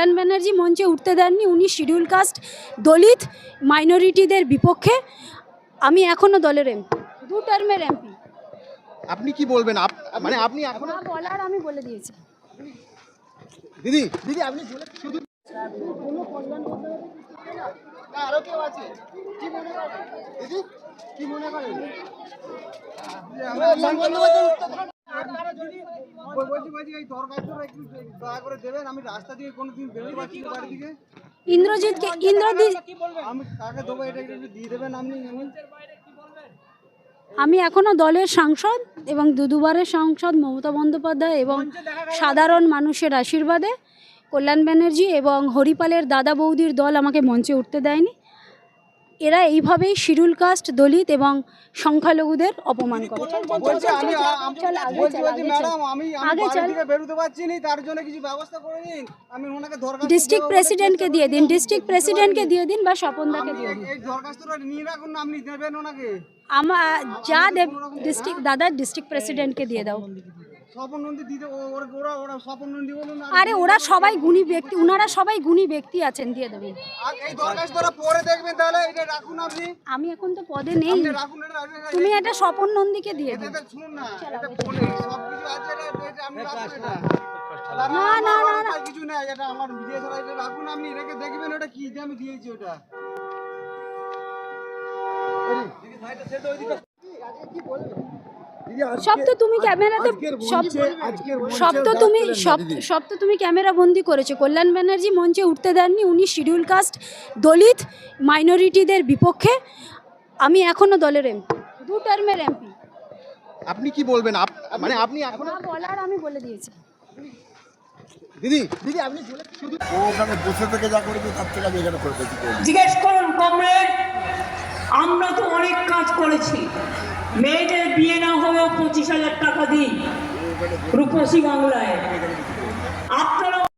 কল্যাণ ব্যানার্জি মঞ্চে উঠতে দেননি। উনি শিডিউল কাস্ট দলিত মাইনরিটিদের বিপক্ষে। আমি এখনও দলের এমপি দু টার্মের এমপি আপনি কি বলবেন? মানে আপনি এখন বলার আমি বলে দিয়েছি। দিদি দিদি আপনি বলে শুধু না, আরও কেউ আছে? কি মনে করেন? দিদি কি মনে করেন? ইন্দ্রজিৎকে ইন্দ্রজিৎ আমি এখনও দলের সাংসদ এবং দুদুবারের সাংসদ মমতা বন্দ্যোপাধ্যায় এবং সাধারণ মানুষের আশীর্বাদে কল্যাণ ব্যানার্জি এবং হরিপালের দাদা বৌদির দল আমাকে মঞ্চে উঠতে দেয়নি। এরা এইভাবেই শিডিউল কাস্ট দলিত এবং সংখ্যালঘুদের অপমান করে। ডিস্ট্রিক্ট প্রেসিডেন্টকে দিয়ে দিন ডিস্ট্রিক্ট প্রেসিডেন্টকে দিয়ে দিন বা স্বপনদাকে দিয়ে দিন। এই দরখাস্তটা নিয়ে রাখুন না আপনি দেবেন ওনাকে। আমার যা দেব ডিস্ট্রিক্ট দাদা ডিস্ট্রিক্ট প্রেসিডেন্টকে দিয়ে দাও। স্বপন নন্দী দিতে ও- ওরা ওরা ওরা স্বপন নন্দী বলুন আরে ওরা সবাই গুণী ব্যক্তি ওনারা সবাই গুণী ব্যক্তি আছেন দিয়ে দেবেন। আর এই দরখাস্তটা পরে দেখবেন তাহলে রাখুন আমি এখন তো পদে নেই। তুমি এটা স্বপন নন্দীকে দিয়ে দিও এটা না না, না, না, না। আর কিছু এটা আমার ভিডিও ছাড়া এটা রাখুন আপনি দেখবেন ওটা কি আমি দিয়েছি ওটা। সব তো তুমি ক্যামেরাতে সব সব তো তুমি সব সব তো তুমি ক্যামেরা বন্দি করেছ। কল্যাণ ব্যানার্জি মঞ্চে উঠতে দেননি উনি শিডিউল কাস্ট দলিত মাইনরিটিদের বিপক্ষে। আমি এখনও দলের এমপি দু টার্মের এমপি আপনি কি বলবেন? মানে আপনি এখন বলার আমি বলে দিয়েছি। দিদি দিদি আপনি শুধু ওখানে বসে থেকে যা করেছে তার থেকে আমি এখানে করে জিজ্ঞেস করুন কমরেড আমরা তো অনেক কাজ করেছি। মেয়েদের বিয়ে না হয়েও পঁচিশ হাজার টাকা দিই রূপসী বাংলায়। আপনারা